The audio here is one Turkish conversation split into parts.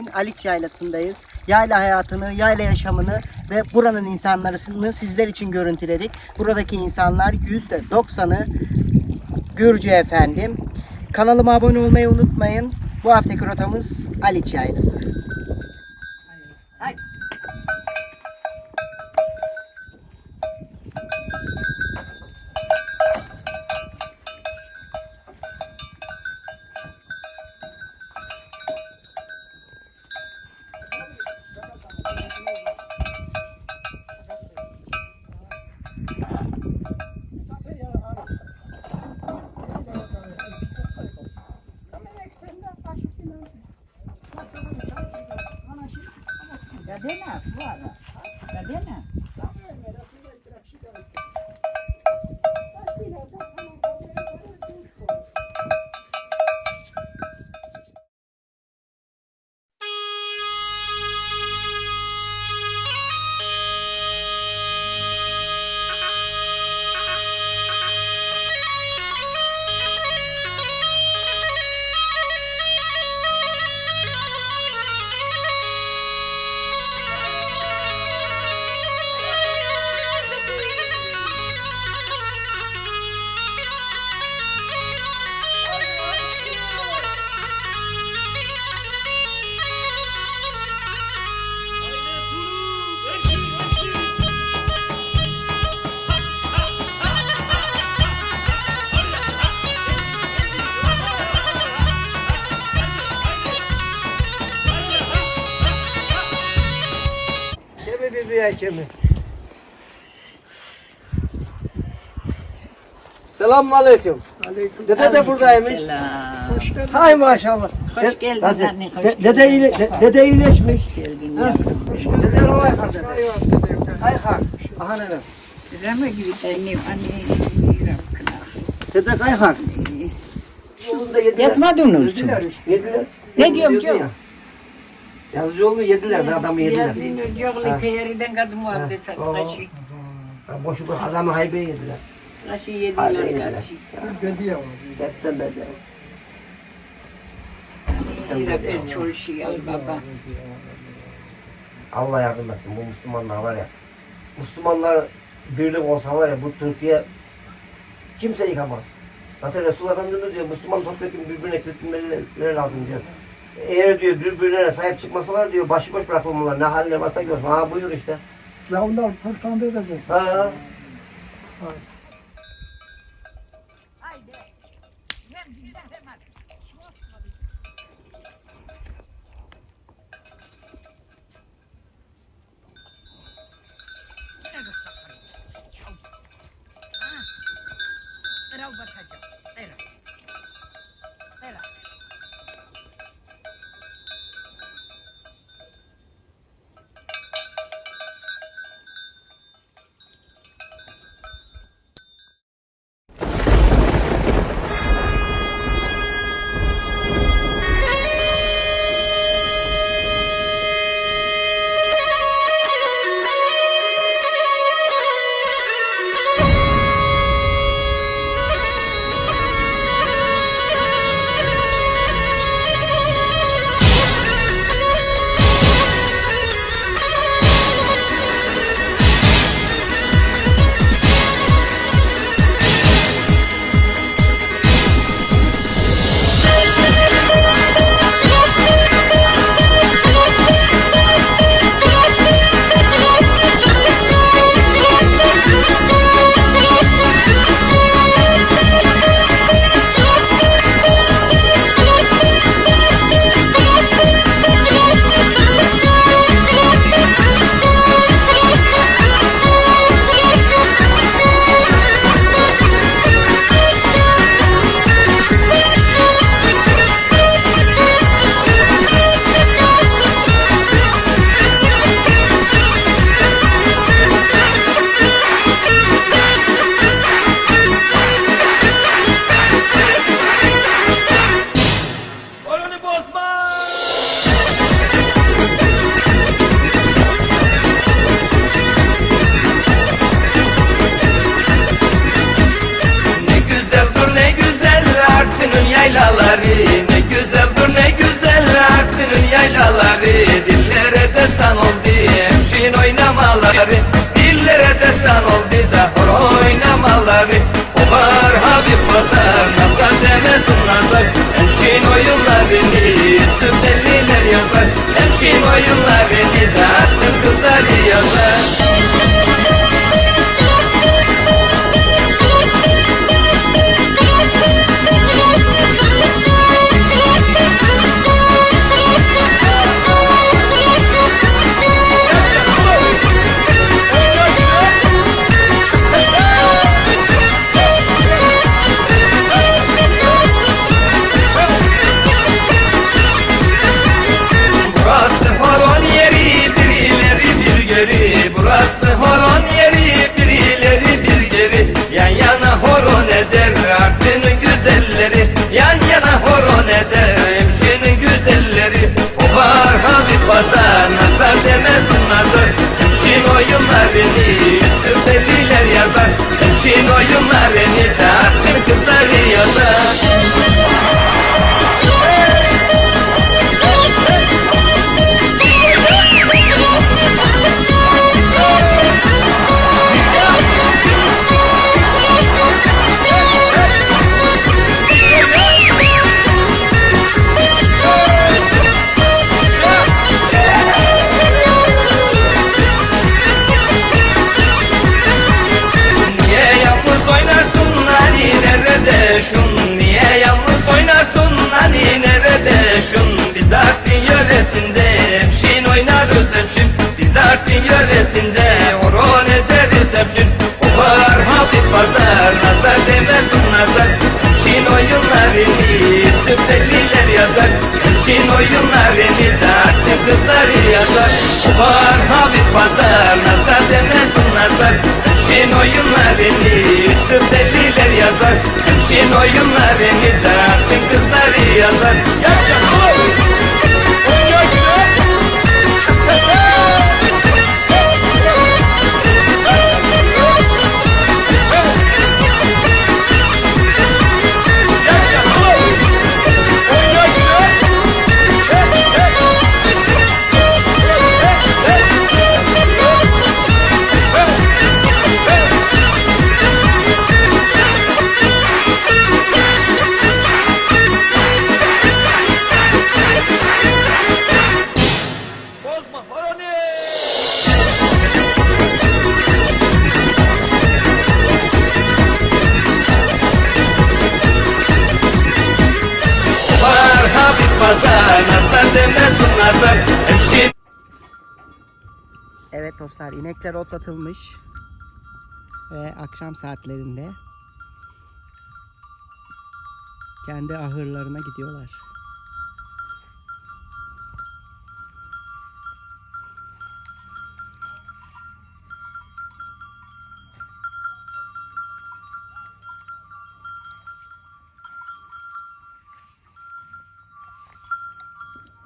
İznik'in Aliç Yaylası'ndayız. Yayla hayatını, yayla yaşamını ve buranın insanlarını sizler için görüntüledik. Buradaki insanlar %90'ı Gürcü efendim. Kanalıma abone olmayı unutmayın. Bu haftaki rotamız Aliç Yaylası. Kemi bir bir kemi. Selamun aleyküm. Aleyküm. Dede de buradaymış. Selam. Hay maşallah. Hoş geldin Hadi. anne, hoş De- Dede, geldin. iyileş, de- dede iyileşmiş. Geldin Ha. yavrum. Dede rovay kar dede. Hay kar. Aha ne Rama gibi tane anne Dede kay kar. Yolunda yediler. Yatmadınız. Yediler. Yediler. Ne diyorum canım? Ya. Yazıcı oldu yediler de adamı yediler. Yazın ocaklı kıyariden kadın vardı kaşı. Boşu boş adamı haybeye yediler. Kaşı yediler kaşı. Gediye var. Hepten bede. Yine bir çalışıyor baba. Allah yardım etsin bu Müslümanlar var ya. Müslümanlar birlik olsa var ya bu Türkiye kimse yıkamaz. Zaten Resulullah Efendimiz diyor Müslüman topyekun birbirine kötülmeleri lazım diyor. Eğer diyor birbirlerine sahip çıkmasalar diyor başıboş bırakılmalar ne haline varsa görsün. Ha buyur işte. Ya onlar fırsandı da bu. Ha. destan ol bize hor oynamaları. O var Habib Pazar nazar demesin nazar Hemşin oyunlarını süperliler yazar. Hemşin oyunlarını da kızları yazar oyunlarını süperliler yazar. Hemşin oyunlarını da artık kızları yazar. O var Habib Pazar nazar demesin nazar. Hemşin oyunlarını süperliler yazar. Hemşin oyunlarını da artık kızları yazar. Yaşa güzel! Yaşa dostlar inekler otlatılmış. Ve akşam saatlerinde kendi ahırlarına gidiyorlar.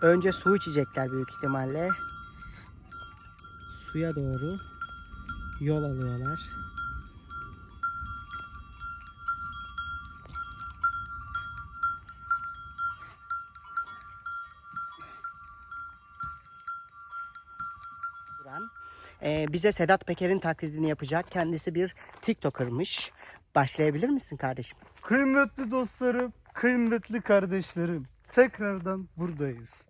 Önce su içecekler büyük ihtimalle. Suya doğru yol alıyorlar. Ee, bize Sedat Peker'in taklidini yapacak. Kendisi bir TikToker'mış. Başlayabilir misin kardeşim? Kıymetli dostlarım, kıymetli kardeşlerim, tekrardan buradayız.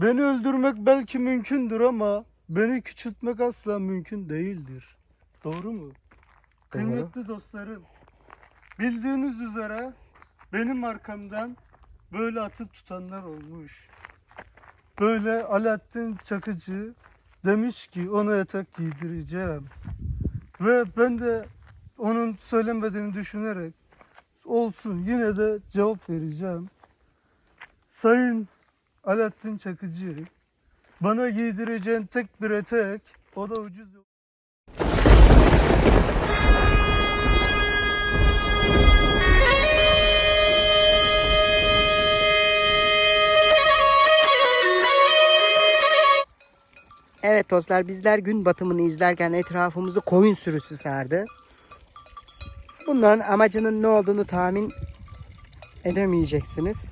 Beni öldürmek belki mümkündür ama beni küçültmek asla mümkün değildir. Doğru mu? Kıymetli dostlarım, bildiğiniz üzere benim arkamdan böyle atıp tutanlar olmuş. Böyle Alaaddin Çakıcı demiş ki ona yatak giydireceğim. Ve ben de onun söylemediğini düşünerek olsun yine de cevap vereceğim. Sayın Alaaddin Çakıcı bana giydireceğin tek bir etek o da ucuz. Evet dostlar bizler gün batımını izlerken etrafımızı koyun sürüsü sardı. Bunların amacının ne olduğunu tahmin edemeyeceksiniz.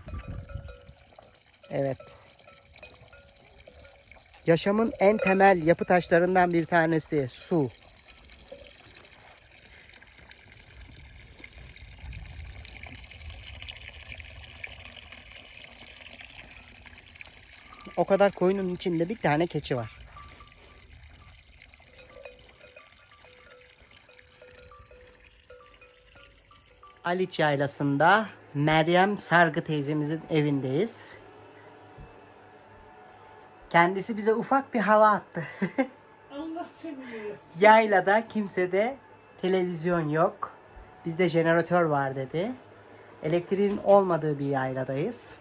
Evet. Yaşamın en temel yapı taşlarından bir tanesi su. O kadar koyunun içinde bir tane keçi var. Aliç Yaylası'nda Meryem Sargı teyzemizin evindeyiz. Kendisi bize ufak bir hava attı. Allah seni Yaylada kimsede televizyon yok. Bizde jeneratör var dedi. Elektriğin olmadığı bir yayladayız.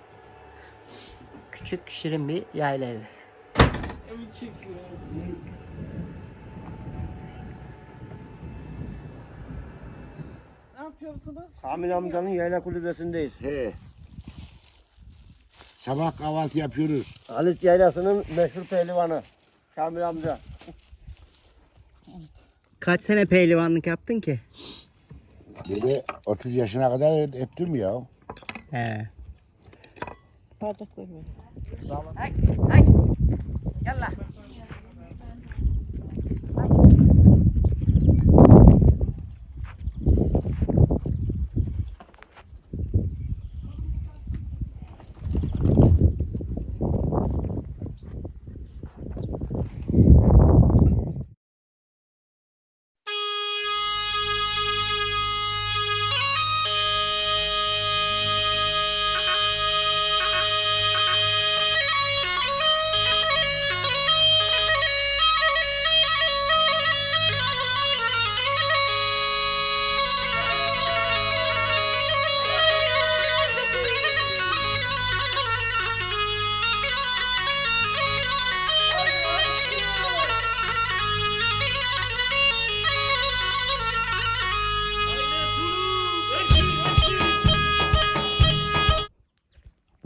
Küçük şirin bir yayla evi. Ne yapıyorsunuz? Kamil amcanın yayla kulübesindeyiz. He. Sabah kahvaltı yapıyoruz. Halit Yaylası'nın meşhur pehlivanı. Kamil amca. Kaç sene pehlivanlık yaptın ki? Böyle 30 yaşına kadar ettim ya. He. Hadi, hadi. Yallah.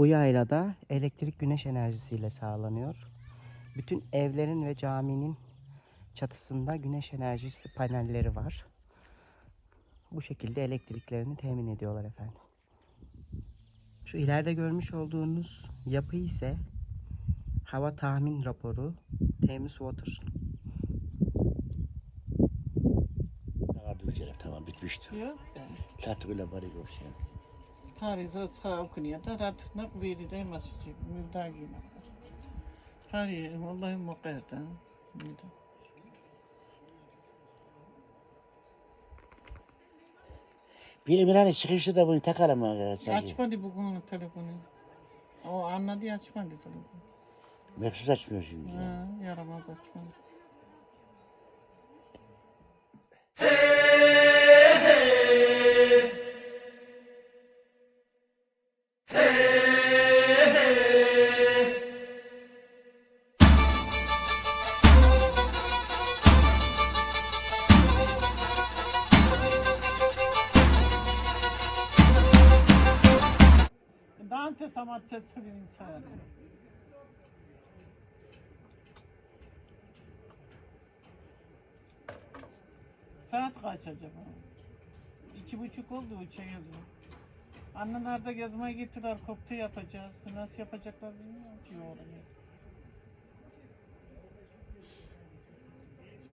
Bu yaylada elektrik güneş enerjisiyle sağlanıyor. Bütün evlerin ve caminin çatısında güneş enerjisi panelleri var. Bu şekilde elektriklerini temin ediyorlar efendim. Şu ileride görmüş olduğunuz yapı ise hava tahmin raporu Temiz Water. Hadi ülkeler tamam bitmişti. Yok. Tatlıkla bari görüşelim. Paris'e sağ okunuyor da ratına veri de masıcı müdahale. Paris vallahi muqaddan. Bir bir hani çıkışta da bunu takalım mı? Açmadı bugün telefonu. O anladı açmadı telefonu. Meksus açmıyor şimdi. Ha, yaramaz açmadı. Dante sanatçısı bir insan. Saat kaç acaba? İki buçuk oldu uçağa geldi. Anneler de gezmeye gittiler, koptu yapacağız. Nasıl yapacaklar bilmiyorum ki orayı.